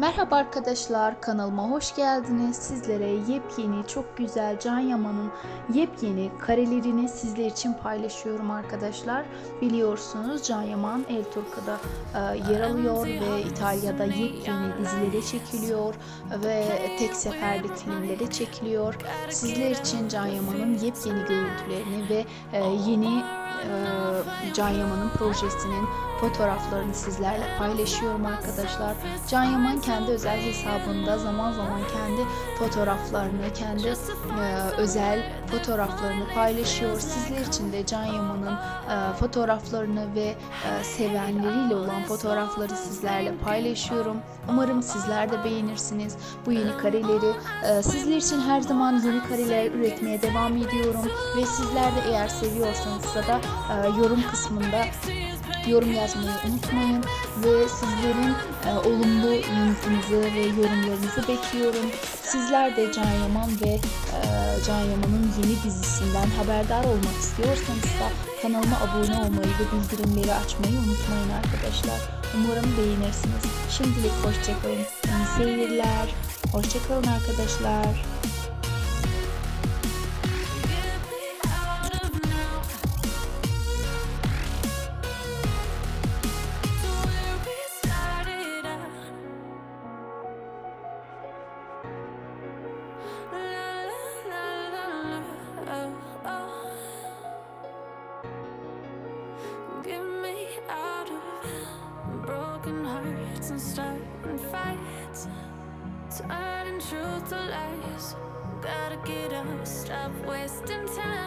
Merhaba arkadaşlar kanalıma hoş geldiniz. Sizlere yepyeni çok güzel Can Yaman'ın yepyeni karelerini sizler için paylaşıyorum arkadaşlar. Biliyorsunuz Can Yaman El Turco'da e, yer alıyor ve İtalya'da yepyeni dizilere çekiliyor ve tek seferlik filmlere çekiliyor. Sizler için Can Yaman'ın yepyeni görüntülerini ve e, yeni e, Can Yaman'ın projesinin fotoğraflarını sizlerle paylaşıyorum arkadaşlar. Can Yaman kendi özel hesabında zaman zaman kendi fotoğraflarını, kendi e, özel fotoğraflarını paylaşıyor. Sizler için de Can Yaman'ın e, fotoğraflarını ve e, sevenleriyle olan fotoğrafları sizlerle paylaşıyorum. Umarım sizler de beğenirsiniz bu yeni kareleri. E, sizler için her zaman yeni kareler üretmeye devam ediyorum ve sizler de eğer seviyorsanız da e, yorum kısmında yorum yazmayı unutmayın ve sizlerin e, olumlu yanıtınızı ve yorumlarınızı bekliyorum. Sizler de Can Yaman ve e, Can Yaman'ın yeni dizisinden haberdar olmak istiyorsanız da kanalıma abone olmayı ve bildirimleri açmayı unutmayın arkadaşlar. Umarım beğenirsiniz. Şimdilik hoşçakalın. İyi seyirler. Hoşçakalın arkadaşlar. Turning truth to lies. Gotta get up, stop wasting time.